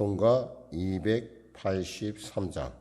사무엘하송가 283장.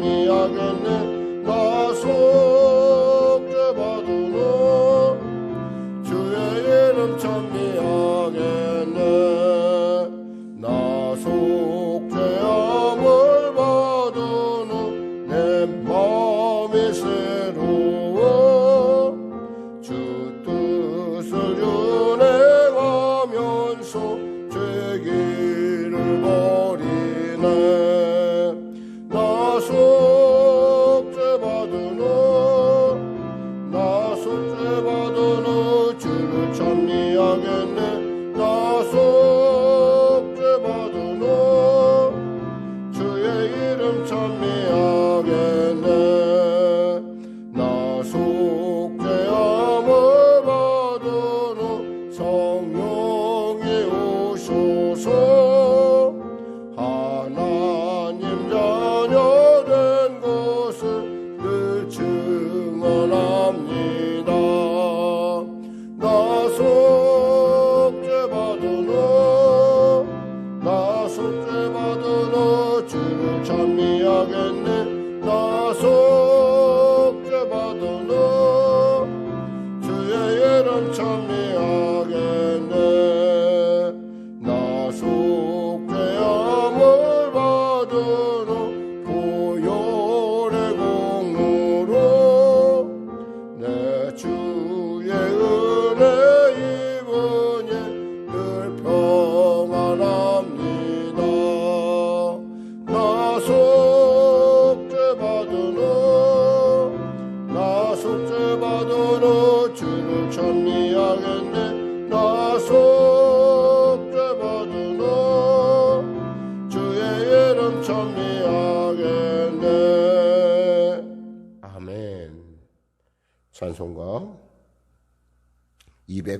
mi agene, la sol.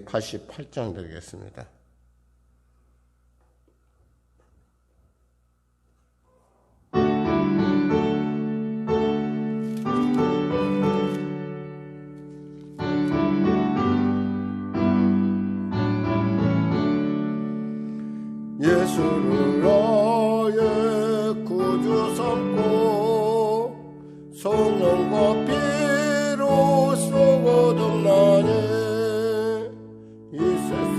288장 되겠습니다. 성령과 피로 쏘고 덮나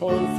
told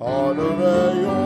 하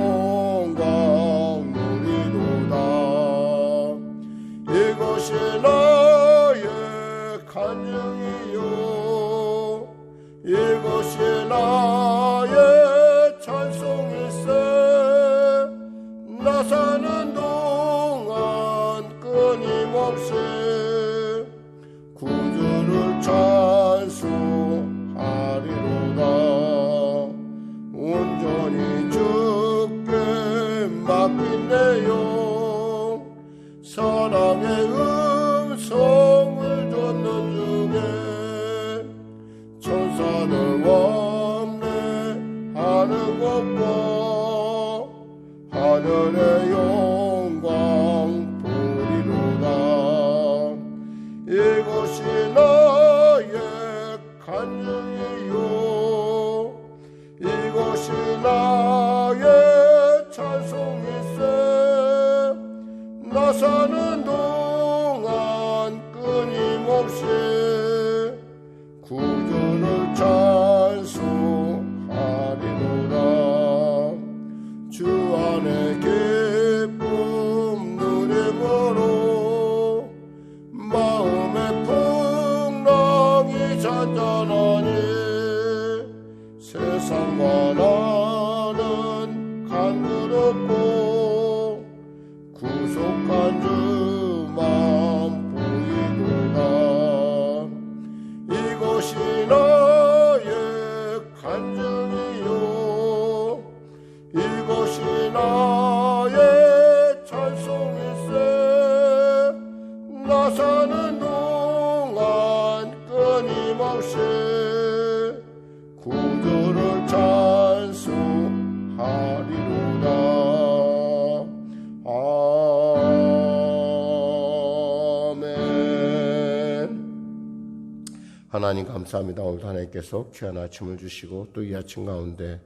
감사합니다. 오늘 하나님께서 귀한 아침을 주시고 또 이 아침 가운데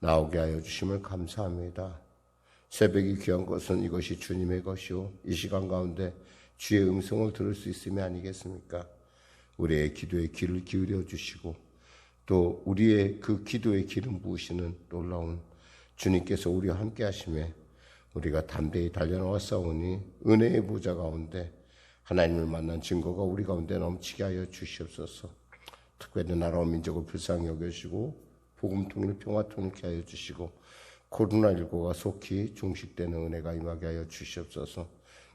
나오게 하여 주심을 감사합니다. 새벽이 귀한 것은 이것이 주님의 것이요. 이 시간 가운데 주의 음성을 들을 수 있음이 아니겠습니까? 우리의 기도에 귀를 기울여 주시고 또 우리의 그 기도의 기름 부으시는 놀라운 주님께서 우리와 함께 하심에 우리가 담대히 달려나와 싸우니 은혜의 보좌 가운데 하나님을 만난 증거가 우리 가운데 넘치게 하여 주시옵소서. 특별히 나라와 민족을 불쌍히 여겨주시고 복음 통일 평화 통일케 하여 주시고 코로나19가 속히 종식되는 은혜가 임하게 하여 주시옵소서.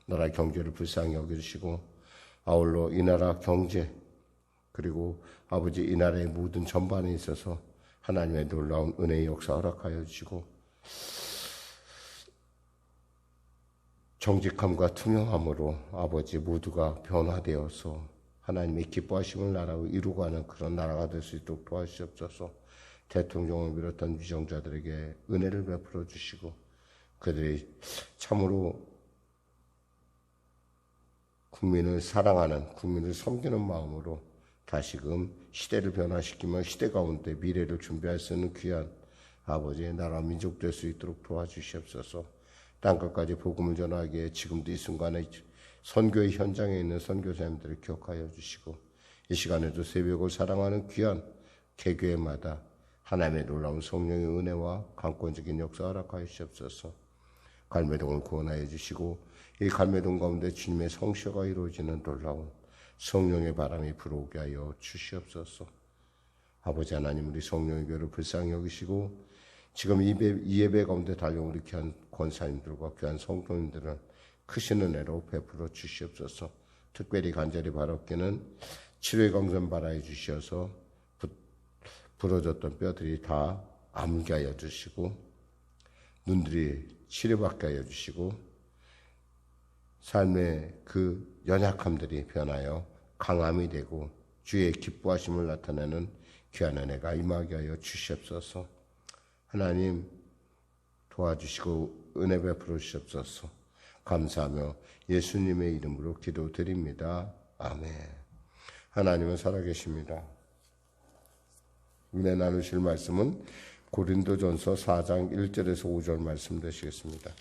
나라 경제를 불쌍히 여겨주시고 아울러 이 나라 경제 그리고 아버지 이 나라의 모든 전반에 있어서 하나님의 놀라운 은혜의 역사 허락하여 주시고 정직함과 투명함으로 아버지 모두가 변화되어서 하나님의 기뻐하심을 나라로 이루고가는 그런 나라가 될 수 있도록 도와주시옵소서. 대통령을 비롯한 위정자들에게 은혜를 베풀어 주시고 그들이 참으로 국민을 사랑하는 국민을 섬기는 마음으로 다시금 시대를 변화시키며 시대 가운데 미래를 준비할 수 있는 귀한 아버지의 나라 민족 될 수 있도록 도와주시옵소서. 땅끝까지 복음을 전하기에 지금도 이 순간에 선교의 현장에 있는 선교사님들을 기억하여 주시고 이 시간에도 새벽을 사랑하는 귀한 개교회마다 하나님의 놀라운 성령의 은혜와 강권적인 역사 허락하여 주시옵소서. 갈매동을 구원하여 주시고 이 갈매동 가운데 주님의 성쇼가 이루어지는 놀라운 성령의 바람이 불어오게 하여 주시옵소서. 아버지 하나님 우리 성령의 교를 불쌍히 여기시고 지금 이 예배, 가운데 달려온 우리 귀한 권사님들과 귀한 성도님들은 크신 은혜로 베풀어 주시옵소서. 특별히 간절히 바랍기는 치료의 발하여 주셔서 부, 부러졌던 뼈들이 다 아물게 하여 주시고 눈들이 치료받게 하여 주시고 삶의 그 연약함들이 변하여 강함이 되고 주의 기뻐하심을 나타내는 귀한 은혜가 임하게 하여 주시옵소서. 하나님 도와주시고 은혜 베풀어 주시옵소서. 감사하며 예수님의 이름으로 기도드립니다. 아멘. 하나님은 살아계십니다. 은혜 나누실 말씀은 고린도전서 4장 1절에서 5절 말씀 되시겠습니다.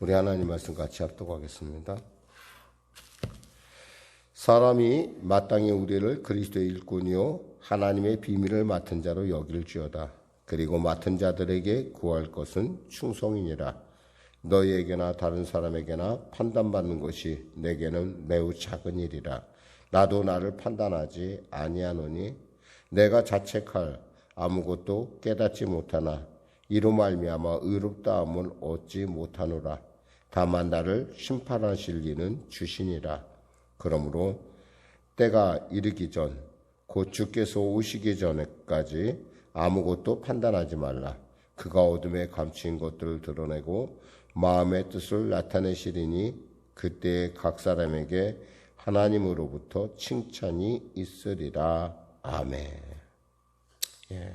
우리 하나님 말씀 같이 합독하겠습니다. 사람이 마땅히 우리를 그리스도의 일꾼이요 하나님의 비밀을 맡은 자로 여길 지어다. 그리고 맡은 자들에게 구할 것은 충성이니라. 너희에게나 다른 사람에게나 판단받는 것이 내게는 매우 작은 일이라. 나도 나를 판단하지 아니하노니 내가 자책할 아무것도 깨닫지 못하나 이로 말미암아 의롭다함을 얻지 못하노라. 다만 나를 심판하실 이는 주시니라. 그러므로 때가 이르기 전, 곧 주께서 오시기 전에까지 아무것도 판단하지 말라. 그가 어둠에 감추인 것들을 드러내고 마음의 뜻을 나타내시리니 그때 각 사람에게 하나님으로부터 칭찬이 있으리라. 아멘. 예.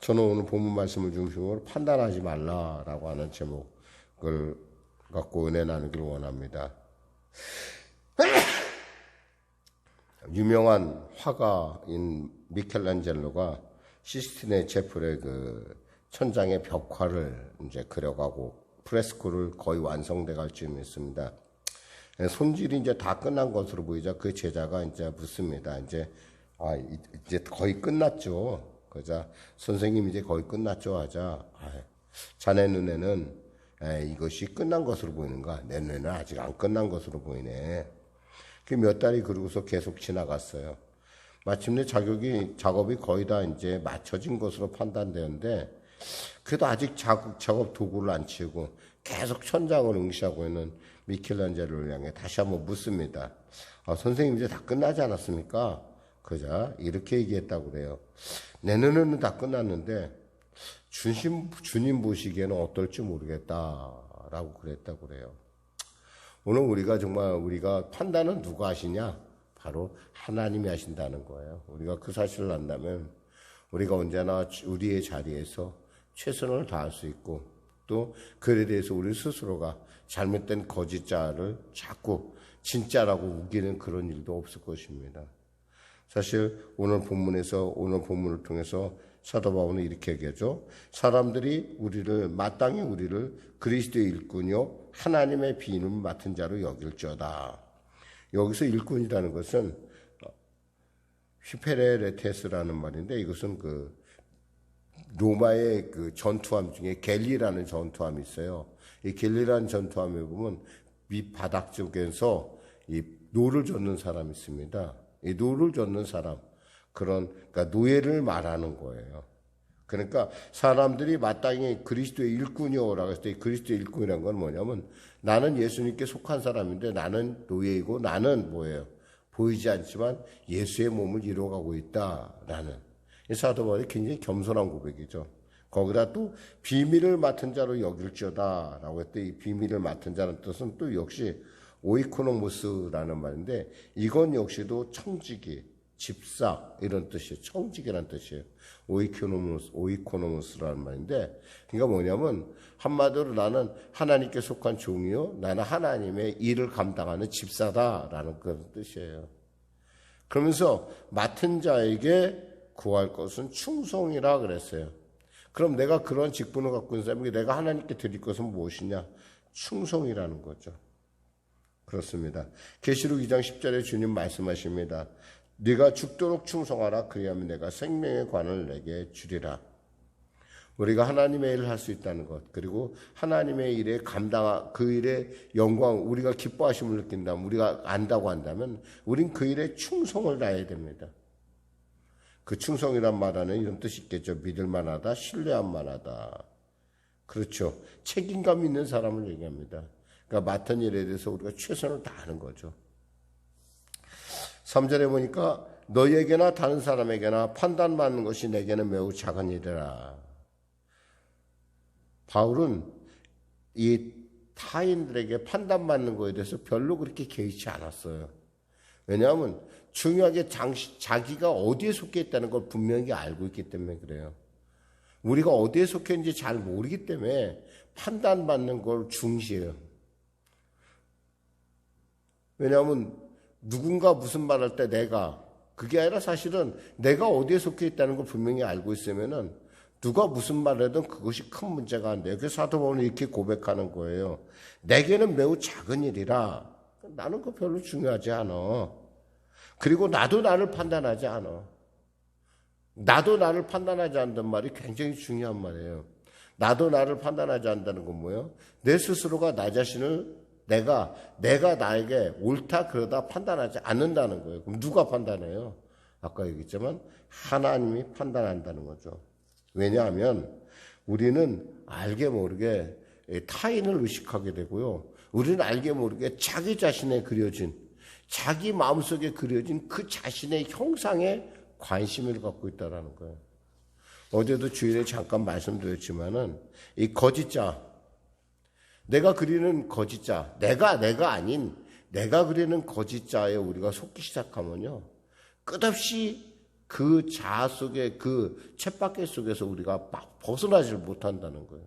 저는 오늘 본문 말씀을 중심으로 판단하지 말라라고 하는 제목을 갖고 은혜 나누길 원합니다. 유명한 화가인 미켈란젤로가 시스티네 체플의 그 천장의 벽화를 이제 그려가고 프레스코를 거의 완성돼 갈 쯤이었습니다. 손질이 이제 다 끝난 것으로 보이자 그 제자가 이제 묻습니다. 이제 아 이제 거의 끝났죠. 그자 선생님 이제 거의 끝났죠 하자 아, 자네 눈에는 에, 이것이 끝난 것으로 보이는가? 내 눈에는 아직 안 끝난 것으로 보이네. 그 몇 달이 그러고서 계속 지나갔어요. 마침내 자격이 작업이 거의 다 이제 맞춰진 것으로 판단되는데 그래도 아직 작업, 작업 도구를 안 치우고 계속 천장을 응시하고 있는 미켈란젤로를 향해 다시 한번 묻습니다. 아, 선생님 이제 다 끝나지 않았습니까? 그자 이렇게 얘기했다고 그래요. 내 눈에는 다 끝났는데 주님, 주님 보시기에는 어떨지 모르겠다라고 그랬다고 그래요. 오늘 우리가 정말 우리가 판단은 누가 하시냐? 바로 하나님이 하신다는 거예요. 우리가 그 사실을 안다면 우리가 언제나 우리의 자리에서 최선을 다할 수 있고 또 그에 대해서 우리 스스로가 잘못된 거짓자를 자꾸 진짜라고 우기는 그런 일도 없을 것입니다. 사실 오늘 본문에서 오늘 본문을 통해서 사도 바울은 이렇게 얘기하죠. 사람들이 우리를 마땅히 우리를 그리스도의 일꾼이요 하나님의 비인을 맡은 자로 여길지어다. 여기서 일꾼이라는 것은 휘페레레테스라는 말인데 이것은 그 로마의 그 전투함 중에 갤리라는 전투함이 있어요. 이 갤리라는 전투함에 보면 밑바닥 쪽에서 이 노를 젓는 사람이 있습니다. 이 노를 젓는 사람 그런 그러니까 노예를 말하는 거예요. 그러니까 사람들이 마땅히 그리스도의 일꾼이오라고 했을 때 그리스도의 일꾼이란 건 뭐냐면 나는 예수님께 속한 사람인데 나는 노예이고 나는 뭐예요? 보이지 않지만 예수의 몸을 이루어가고 있다라는 이 사도 바울이 굉장히 겸손한 고백이죠. 거기다 또 비밀을 맡은 자로 여길지어다라고 했을 때 이 비밀을 맡은 자는 뜻은 또 역시 오이코노모스라는 말인데 이건 역시도 청지기, 집사 이런 뜻이에요. 청지기라는 뜻이에요. 오이코노모스, 오이코노모스라는 말인데 그러니까 뭐냐면 한마디로 나는 하나님께 속한 종이요. 나는 하나님의 일을 감당하는 집사다라는 그런 뜻이에요. 그러면서 맡은 자에게 구할 것은 충성이라 그랬어요. 그럼 내가 그런 직분을 갖고 있는 사람에게 내가 하나님께 드릴 것은 무엇이냐? 충성이라는 거죠. 그렇습니다. 계시록 2장 10절에 주님 말씀하십니다. 네가 죽도록 충성하라 그리하면 내가 생명의 관을 내게 주리라. 우리가 하나님의 일을 할 수 있다는 것, 그리고 하나님의 일에 감당, 그 일에 영광, 우리가 기뻐하심을 느낀다면, 우리가 안다고 한다면, 우린 그 일에 충성을 다해야 됩니다. 그 충성이란 말 안에 이런 뜻이 있겠죠. 믿을 만하다, 신뢰할 만하다. 그렇죠. 책임감 있는 사람을 얘기합니다. 그러니까 맡은 일에 대해서 우리가 최선을 다하는 거죠. 3절에 보니까 너에게나 다른 사람에게나 판단받는 것이 내게는 매우 작은 일이라. 바울은 이 타인들에게 판단받는 것에 대해서 별로 그렇게 개의치 않았어요. 왜냐하면 중요하게 장시, 자기가 어디에 속해 있다는 걸 분명히 알고 있기 때문에 그래요. 우리가 어디에 속해 있는지 잘 모르기 때문에 판단받는 걸 중시해요. 왜냐하면 누군가 무슨 말할 때 내가 그게 아니라 사실은 내가 어디에 속해 있다는 걸 분명히 알고 있으면은 누가 무슨 말을 해도 그것이 큰 문제가 안 돼요. 그래서 사도 바울은 이렇게 고백하는 거예요. 내게는 매우 작은 일이라 나는 그 별로 중요하지 않아. 그리고 나도 나를 판단하지 않아. 나도 나를 판단하지 않는 말이 굉장히 중요한 말이에요. 나도 나를 판단하지 않는다는 건 뭐예요? 내 스스로가 나 자신을 내가 내가 나에게 옳다 그러다 판단하지 않는다는 거예요. 그럼 누가 판단해요? 아까 얘기했지만 하나님이 판단한다는 거죠. 왜냐하면 우리는 알게 모르게 타인을 의식하게 되고요. 우리는 알게 모르게 자기 자신에 그려진 자기 마음속에 그려진 그 자신의 형상에 관심을 갖고 있다라는 거예요. 어제도 주일에 잠깐 말씀드렸지만은 이 거짓자 내가 그리는 거짓자 내가 내가 아닌 내가 그리는 거짓자에 우리가 속기 시작하면요. 끝없이 그 자아 속에 그 챗바퀴 속에서 우리가 벗어나지를 못한다는 거예요.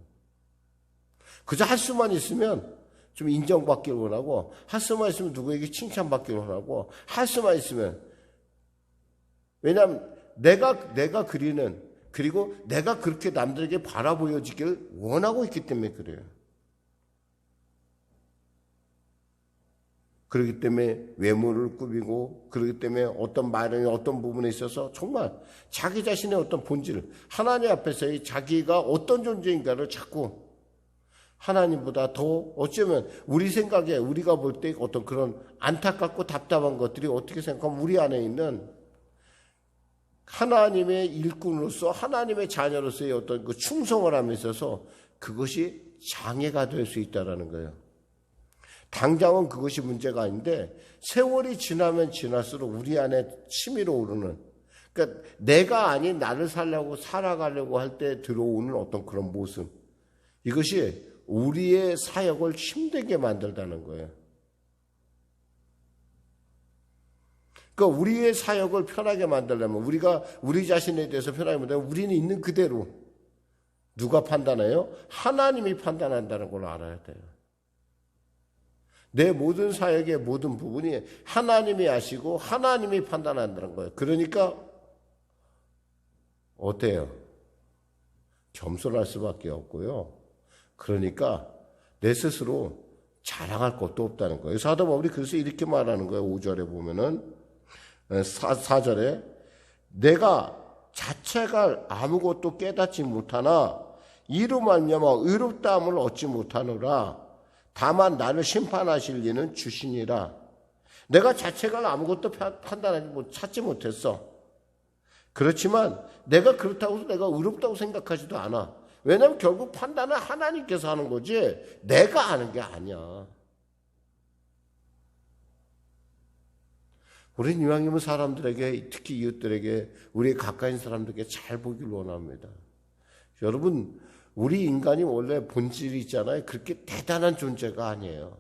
그저 할 수만 있으면 좀 인정받기를 원하고 할 수만 있으면 누구에게 칭찬받기를 원하고 할 수만 있으면 왜냐하면 내가 내가 그리는 그리고 내가 그렇게 남들에게 바라보여지길 원하고 있기 때문에 그래요. 그렇기 때문에 외모를 꾸미고 그렇기 때문에 어떤 말에 어떤 부분에 있어서 정말 자기 자신의 어떤 본질 하나님 앞에서의 자기가 어떤 존재인가를 자꾸 하나님보다 더 어쩌면 우리 생각에 우리가 볼 때 어떤 그런 안타깝고 답답한 것들이 어떻게 생각하면 우리 안에 있는 하나님의 일꾼으로서 하나님의 자녀로서의 어떤 그 충성을 함에 있어서 그것이 장애가 될 수 있다라는 거예요. 당장은 그것이 문제가 아닌데 세월이 지나면 지날수록 우리 안에 치밀어 오르는 그러니까 내가 아닌 나를 살려고 살아가려고 할 때 들어오는 어떤 그런 모습 이것이 우리의 사역을 힘들게 만들다는 거예요. 그러니까 우리의 사역을 편하게 만들려면 우리가 우리 자신에 대해서 편하게 만들면 우리는 있는 그대로 누가 판단해요? 하나님이 판단한다는 걸 알아야 돼요. 내 모든 사역의 모든 부분이 하나님이 아시고 하나님이 판단한다는 거예요. 그러니까 어때요? 겸손할 수밖에 없고요. 그러니까 내 스스로 자랑할 것도 없다는 거예요. 사도 바울이 그래서 이렇게 말하는 거예요. 5절에 보면은 4, 4절에 내가 자체가 아무것도 깨닫지 못하나 이로 말미암아 의롭다함을 얻지 못하노라 다만 나를 심판하실 이는 주시니라. 내가 자체가 아무것도 판단하지 못, 찾지 못했어. 그렇지만 내가 그렇다고 해서 내가 의롭다고 생각하지도 않아. 왜냐하면 결국 판단은 하나님께서 하는 거지 내가 하는 게 아니야. 우리는 이왕이면 사람들에게 특히 이웃들에게 우리 가까이 사람들에게 잘 보길 원합니다. 여러분 우리 인간이 원래 본질이 있잖아요. 그렇게 대단한 존재가 아니에요.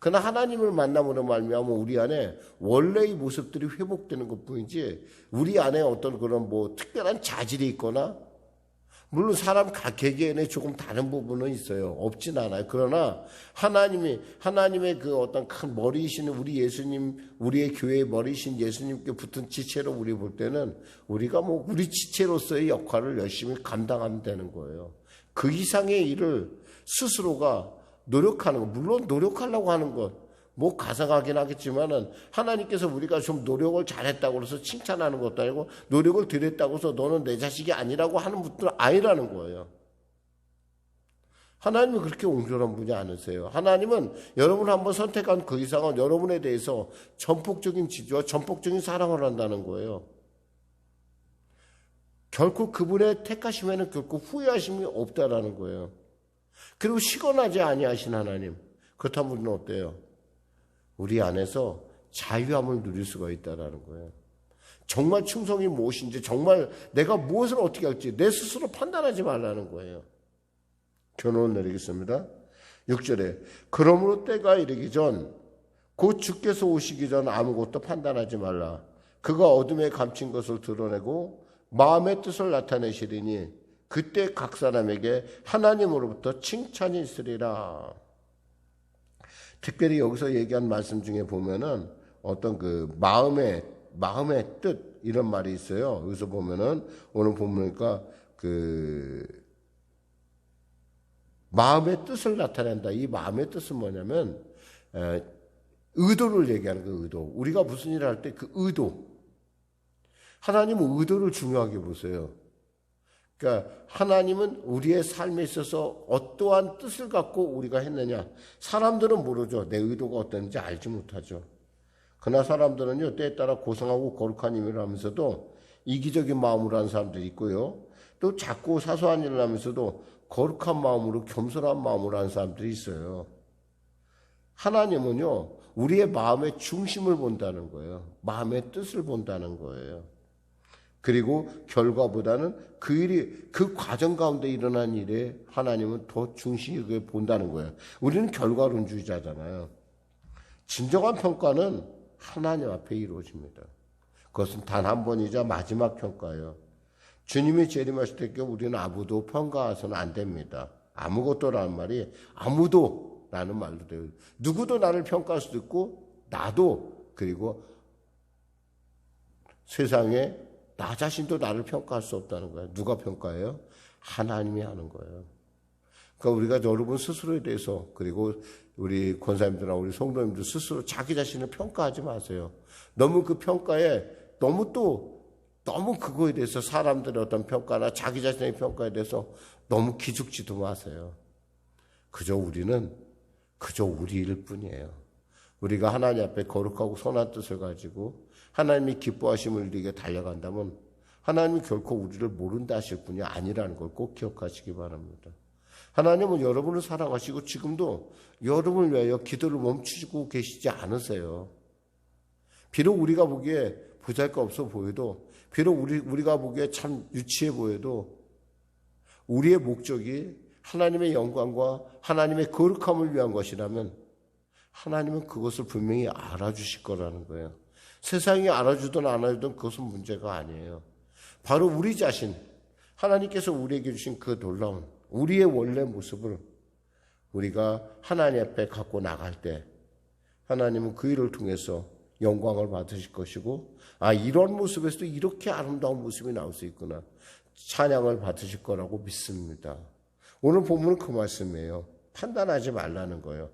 그러나 하나님을 만남으로 말미암아 우리 안에 원래의 모습들이 회복되는 것뿐이지 우리 안에 어떤 그런 뭐 특별한 자질이 있거나 물론 사람 각 개개인의 조금 다른 부분은 있어요. 없진 않아요. 그러나 하나님이 하나님의 그 어떤 큰 머리이신 우리 예수님, 우리의 교회의 머리이신 예수님께 붙은 지체로 우리 볼 때는 우리가 뭐 우리 지체로서의 역할을 열심히 감당하면 되는 거예요. 그 이상의 일을 스스로가 노력하는 것, 물론 노력하려고 하는 것, 뭐 가상하긴 하겠지만은 하나님께서 우리가 좀 노력을 잘했다고 해서 칭찬하는 것도 아니고 노력을 들였다고 해서 너는 내 자식이 아니라고 하는 분들은 아니라는 거예요. 하나님은 그렇게 옹졸한 분이 아니세요. 하나님은 여러분 한번 선택한 그 이상은 여러분에 대해서 전폭적인 지지와 전폭적인 사랑을 한다는 거예요. 결코 그분의 택하심에는 결코 후회하심이 없다라는 거예요. 그리고 시건하지 아니하신 하나님. 그렇다면 우리는 어때요? 우리 안에서 자유함을 누릴 수가 있다라는 거예요. 정말 충성이 무엇인지, 정말 내가 무엇을 어떻게 할지 내 스스로 판단하지 말라는 거예요. 결론을 내리겠습니다. 6절에 그러므로 때가 이르기 전 곧 주께서 오시기 전 아무것도 판단하지 말라. 그가 어둠에 감춘 것을 드러내고 마음의 뜻을 나타내시리니 그때 각 사람에게 하나님으로부터 칭찬이 있으리라. 특별히 여기서 얘기한 말씀 중에 보면은 어떤 그 마음의 마음의 뜻 이런 말이 있어요. 여기서 보면은 오늘 보니까 그 마음의 뜻을 나타낸다. 이 마음의 뜻은 뭐냐면 에, 의도를 얘기하는 그 의도. 우리가 무슨 일을 할 때 그 의도. 하나님은 의도를 중요하게 보세요. 그러니까 하나님은 우리의 삶에 있어서 어떠한 뜻을 갖고 우리가 했느냐. 사람들은 모르죠. 내 의도가 어땠는지 알지 못하죠. 그러나 사람들은요, 때에 따라 고상하고 거룩한 일을 하면서도 이기적인 마음으로 하는 사람들이 있고요. 또 자꾸 사소한 일을 하면서도 거룩한 마음으로 겸손한 마음으로 하는 사람들이 있어요. 하나님은요, 우리의 마음의 중심을 본다는 거예요. 마음의 뜻을 본다는 거예요. 그리고 결과보다는 그 일이 그 과정 가운데 일어난 일에 하나님은 더 중심있게 본다는 거예요. 우리는 결과론주의자잖아요. 진정한 평가는 하나님 앞에 이루어집니다. 그것은 단 한 번이자 마지막 평가예요. 주님이 재림하실 때께 우리는 아무도 평가해서는 안 됩니다. 아무것도라는 말이 아무도 라는 말도 돼요. 누구도 나를 평가할 수도 있고 나도 그리고 세상에 나 자신도 나를 평가할 수 없다는 거예요. 누가 평가해요? 하나님이 하는 거예요. 그러니까 우리가 여러분 스스로에 대해서 그리고 우리 권사님들이나 우리 성도님들 스스로 자기 자신을 평가하지 마세요. 너무 그 평가에 너무 또 너무 그거에 대해서 사람들의 어떤 평가나 자기 자신의 평가에 대해서 너무 기죽지도 마세요. 그저 우리는 그저 우리일 뿐이에요. 우리가 하나님 앞에 거룩하고 선한 뜻을 가지고 하나님이 기뻐하심을 누리게 달려간다면 하나님이 결코 우리를 모른다 하실 분이 아니라는 걸 꼭 기억하시기 바랍니다. 하나님은 여러분을 사랑하시고 지금도 여러분을 위하여 기도를 멈추고 계시지 않으세요. 비록 우리가 보기에 부잘거 없어 보여도, 비록 우리, 우리가 보기에 참 유치해 보여도, 우리의 목적이 하나님의 영광과 하나님의 거룩함을 위한 것이라면, 하나님은 그것을 분명히 알아주실 거라는 거예요. 세상이 알아주든 안 알아주든 그것은 문제가 아니에요. 바로 우리 자신, 하나님께서 우리에게 주신 그 놀라운 우리의 원래 모습을 우리가 하나님 앞에 갖고 나갈 때 하나님은 그 일을 통해서 영광을 받으실 것이고 아 이런 모습에서도 이렇게 아름다운 모습이 나올 수 있구나 찬양을 받으실 거라고 믿습니다. 오늘 본문은 그 말씀이에요. 판단하지 말라는 거예요.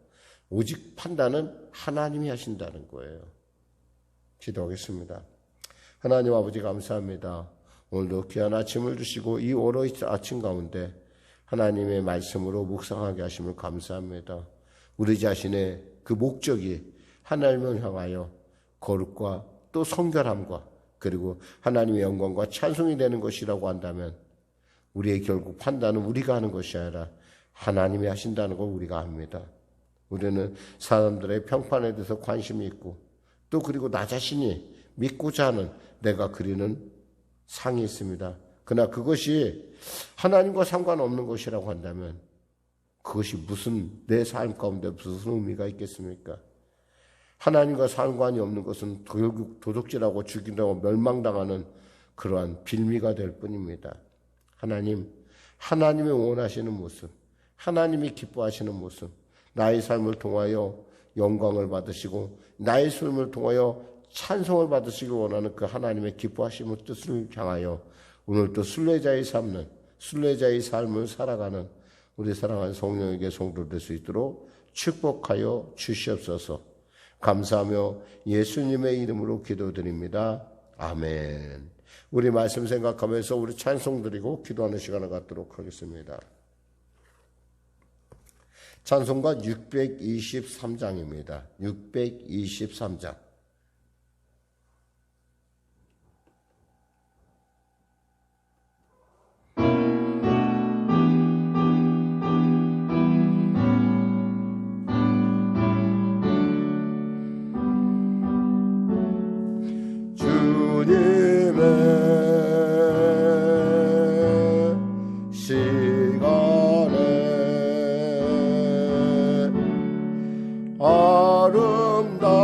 오직 판단은 하나님이 하신다는 거예요. 기도하겠습니다. 하나님 아버지 감사합니다. 오늘도 귀한 아침을 주시고 이 오로이 아침 가운데 하나님의 말씀으로 묵상하게 하심을 감사합니다. 우리 자신의 그 목적이 하나님을 향하여 거룩과 또 성결함과 그리고 하나님의 영광과 찬송이 되는 것이라고 한다면 우리의 결국 판단은 우리가 하는 것이 아니라 하나님이 하신다는 걸 우리가 압니다. 우리는 사람들의 평판에 대해서 관심이 있고 또 그리고 나 자신이 믿고자 하는 내가 그리는 상이 있습니다. 그러나 그것이 하나님과 상관없는 것이라고 한다면 그것이 무슨 내 삶 가운데 무슨 의미가 있겠습니까? 하나님과 상관이 없는 것은 결국 도둑질하고 죽인다고 멸망당하는 그러한 빌미가 될 뿐입니다. 하나님, 하나님이 원하시는 모습, 하나님이 기뻐하시는 모습, 나의 삶을 통하여 영광을 받으시고 나의 삶을 통하여 찬송을 받으시길 원하는 그 하나님의 기뻐하심의 뜻을 향하여 오늘도 순례자의 삶은 순례자의 삶을 살아가는 우리 사랑하는 성령에게 성도될 수 있도록 축복하여 주시옵소서. 감사하며 예수님의 이름으로 기도드립니다. 아멘. 우리 말씀 생각하면서 우리 찬송 드리고 기도하는 시간을 갖도록 하겠습니다. 찬송가 623장입니다. 623장. Harun'da